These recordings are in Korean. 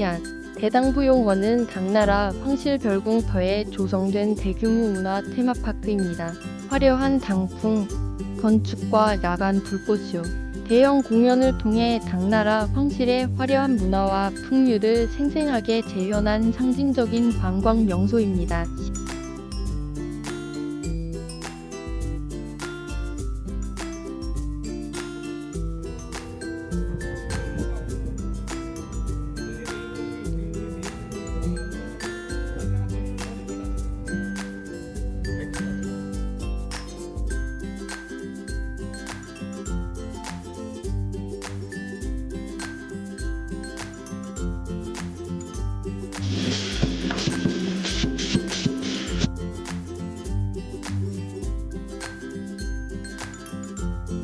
야, 대당부용원은 당나라 황실별궁터에 조성된 대규모 문화 테마파크입니다. 화려한 당풍, 건축과 야간 불꽃쇼, 대형 공연을 통해 당나라 황실의 화려한 문화와 풍류를 생생하게 재현한 상징적인 관광 명소입니다.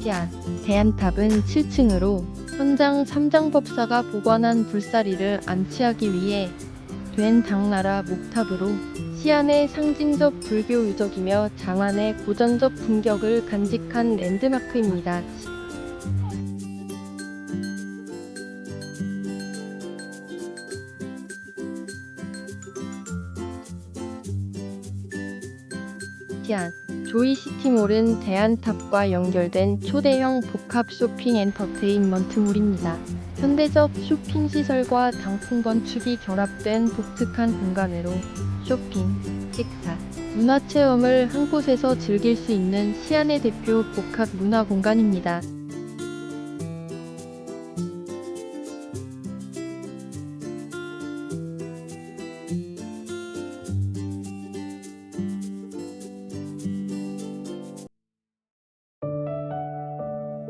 시안 대안탑은 7층으로 현장 삼장법사가 보관한 불사리를 안치하기 위해 된 당나라 목탑으로 시안의 상징적 불교 유적이며 장안의 고전적 품격을 간직한 랜드마크입니다. 시안 조이시티몰은 대안탑과 연결된 초대형 복합 쇼핑 엔터테인먼트몰입니다. 현대적 쇼핑 시설과 당풍 건축이 결합된 독특한 공간으로 쇼핑, 식사, 문화 체험을 한 곳에서 즐길 수 있는 시안의 대표 복합 문화 공간입니다.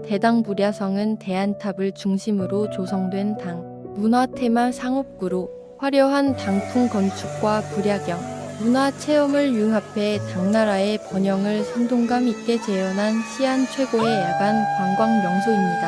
대당 부랴성은 대안탑을 중심으로 조성된 당, 문화 테마 상업구로 화려한 당풍 건축과 불야경, 문화 체험을 융합해 당나라의 번영을 생동감 있게 재현한 시안 최고의 야간 관광 명소입니다.